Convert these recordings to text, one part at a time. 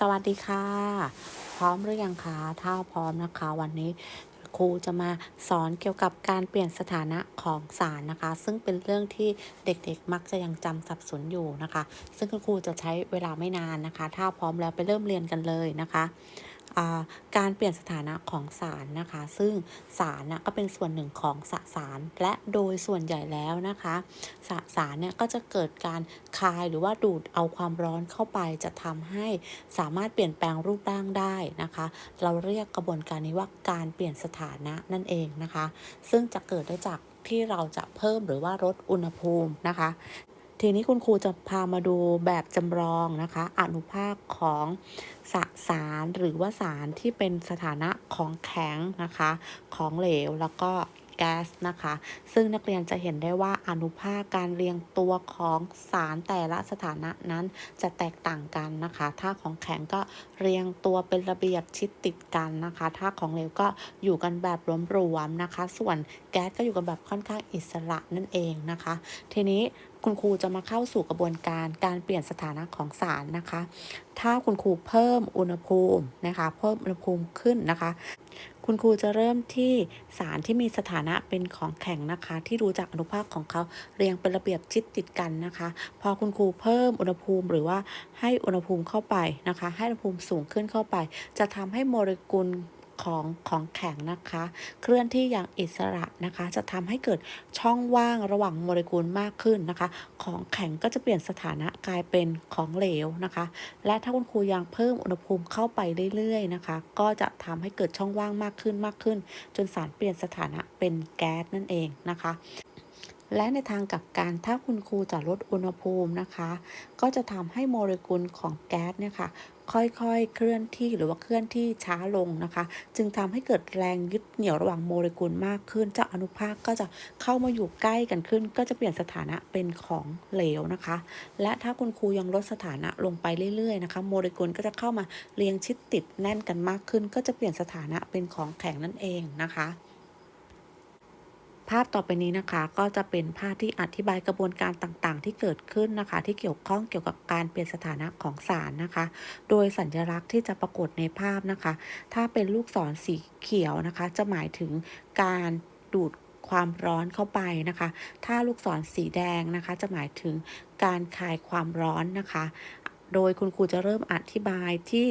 สวัสดีค่ะ พร้อมหรือยังคะถ้าพร้อมนะคะ วันนี้ครูจะมาสอนเกี่ยวกับการเปลี่ยนสถานะของสารนะคะ ซึ่งเป็นเรื่องที่เด็กๆมักจะยังจำสับสนอยู่นะคะ ซึ่งคุณครูจะใช้เวลาไม่นานนะคะ ถ้าพร้อมแล้วไปเริ่มเรียนกันเลยนะคะ การเปลี่ยนสถานะของสารนะคะ ซึ่งสารนะก็เป็นส่วนหนึ่งของสสาร และโดยส่วนใหญ่แล้วนะคะสสารเนี่ยก็จะเกิดการคายหรือว่าดูดเอาความร้อนเข้าไปจะทำให้สามารถเปลี่ยนแปลงรูปร่างได้นะคะ เราเรียกกระบวนการนี้ว่าการเปลี่ยนสถานะนั่นเองนะคะ ซึ่งจะเกิดได้จากที่เราจะเพิ่มหรือว่าลดอุณหภูมินะคะ ทีนี้คุณครูจะพามาดูแบบจำลองนะคะ อนุภาคของสสารหรือว่าสารที่เป็นสถานะของแข็งนะคะ ของเหลวแล้วก็แก๊สนะคะ ซึ่งนักเรียนจะเห็นได้ว่าอนุภาคการเรียงตัวของสารแต่ละสถานะนั้นจะแตกต่างกันนะคะ ถ้าของแข็งก็เรียงตัวเป็นระเบียบชิดติดกันนะคะ ถ้าของเหลวก็อยู่กันแบบรวมๆนะคะ ส่วนแก๊สก็อยู่กันแบบค่อนข้างอิสระนั่นเองนะคะ ทีนี้ คุณครูจะมาเข้าสู่กระบวนการการเปลี่ยนสถานะของสารนะคะ ถ้าคุณครูเพิ่มอุณหภูมินะคะ เพิ่มอุณหภูมิขึ้นนะคะ คุณครูจะเริ่มที่สารที่มีสถานะเป็นของแข็งนะคะ ที่ดูจากอนุภาคของเขาเรียงเป็นระเบียบชิดติดกันนะคะ พอคุณครูเพิ่มอุณหภูมิหรือว่าให้อุณหภูมิเข้าไปนะคะ ให้อุณหภูมิสูงขึ้นเข้าไป จะทำให้โมเลกุล ของของแข็งนะคะ เคลื่อนที่อย่างอิสระนะคะ จะทำให้เกิดช่องว่างระหว่างโมเลกุลมากขึ้นนะคะ ของแข็งก็จะเปลี่ยนสถานะกลายเป็นของเหลวนะคะ และถ้าคุณครูยังเพิ่มอุณหภูมิเข้าไปเรื่อยๆนะคะ ก็จะทำให้เกิดช่องว่างมากขึ้นมากขึ้น จนสารเปลี่ยนสถานะเป็นแก๊สนั่นเองนะคะ และในทางกลับกันถ้าคุณครูจะลดอุณหภูมินะคะ ก็จะทำให้โมเลกุลของแก๊สเนี่ยค่ะค่อยๆ เคลื่อนที่หรือว่าเคลื่อนที่ช้าลงนะคะ จึงทำให้เกิดแรงยึดเหนี่ยวระหว่างโมเลกุลมากขึ้นเจ้าอนุภาคก็จะเข้ามาอยู่ใกล้กันขึ้น ก็จะเปลี่ยนสถานะเป็นของเหลวนะคะ และถ้าคุณครูยังลดสถานะลงไปเรื่อยๆนะคะ โมเลกุลก็จะเข้ามาเรียงชิดติดแน่นกันมากขึ้น ก็จะเปลี่ยนสถานะเป็นของแข็งนั่นเองนะคะ ภาพต่อไปนี้นะคะก็จะเป็นภาพที่อธิบายกระบวนการต่างๆ ที่เกิดขึ้นนะคะ ที่เกี่ยวข้องเกี่ยวกับการเปลี่ยนสถานะของสารนะคะ โดยสัญลักษณ์ที่จะปรากฏในภาพนะคะ ถ้าเป็นลูกศรสีเขียวนะคะ จะหมายถึงการดูดความร้อนเข้าไปนะคะ ถ้าลูกศรสีแดงนะคะ จะหมายถึงการคายความร้อนนะคะ โดยคุณครูจะเริ่มอธิบายที่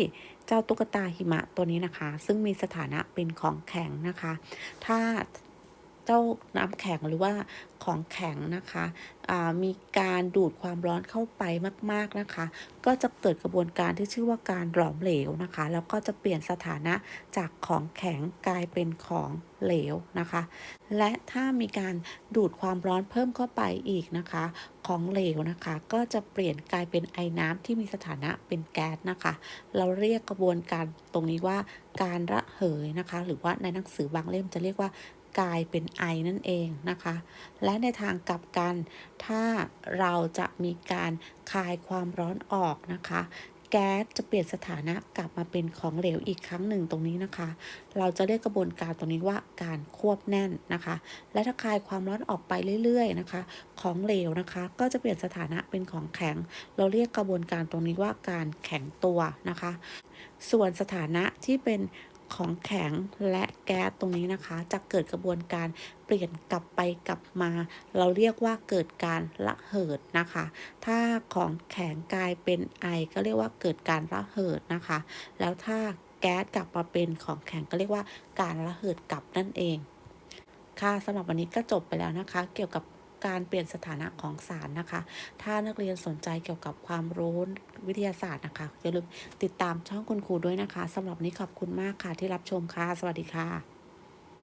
เจ้าตุ๊กตาหิมะตัวนี้นะคะ ซึ่งมีสถานะเป็นของแข็งนะคะ ถ้า เจ้าน้ำแข็งหรือว่าของแข็งนะคะอ่ามีการดูดความร้อนเข้าไปมาก ๆนะคะ ก็จะเกิดกระบวนการที่ชื่อว่าการหลอมเหลวนะคะ แล้วก็จะเปลี่ยนสถานะจากของแข็งกลายเป็นของเหลวนะคะ และถ้ามีการดูดความร้อนเพิ่มเข้าไปอีกนะคะ ของเหลวนะคะ ก็จะเปลี่ยนกลายเป็นไอน้ำที่มีสถานะเป็นแก๊สนะคะ เราเรียกกระบวนการตรงนี้ว่าการระเหยนะคะ หรือว่าในหนังสือบางเล่มจะเรียกว่า กลายเป็นไอนั่นเองนะคะ และในทางกลับกัน ถ้าเราจะมีการคายความร้อนออกนะคะแก๊สจะเปลี่ยนสถานะกลับมาเป็นของเหลวอีกครั้งหนึ่งตรงนี้นะคะ เราจะเรียกกระบวนการตรงนี้ว่าการควบแน่นนะคะ และถ้าคายความร้อนออกไปเรื่อยๆนะคะ ของเหลวนะคะ ก็จะเปลี่ยนสถานะเป็นของแข็ง เราเรียกกระบวนการตรงนี้ว่าการแข็งตัวนะคะ ส่วนสถานะที่เป็น ของแข็งและแก๊สตรงนี้นะคะ จะเกิดกระบวนการเปลี่ยนกลับไปกลับมา เราเรียกว่าเกิดการระเหิดนะคะ ถ้าของแข็งกลายเป็นไอ ก็เรียกว่าเกิดการระเหิดนะคะ แล้วถ้าแก๊สกลับมาเป็นของแข็งก็เรียกว่าการระเหิดกลับนั่นเอง ค่ะสำหรับวันนี้ก็จบไปแล้วนะคะ เกี่ยวกับ การเปลี่ยนสถานะของสารนะคะ ถ้านักเรียนสนใจเกี่ยวกับความรู้วิทยาศาสตร์นะคะอย่าลืมติดตามช่องคุณครูด้วยนะคะสำหรับนี้ขอบคุณมากค่ะที่รับชมค่ะ สวัสดีค่ะ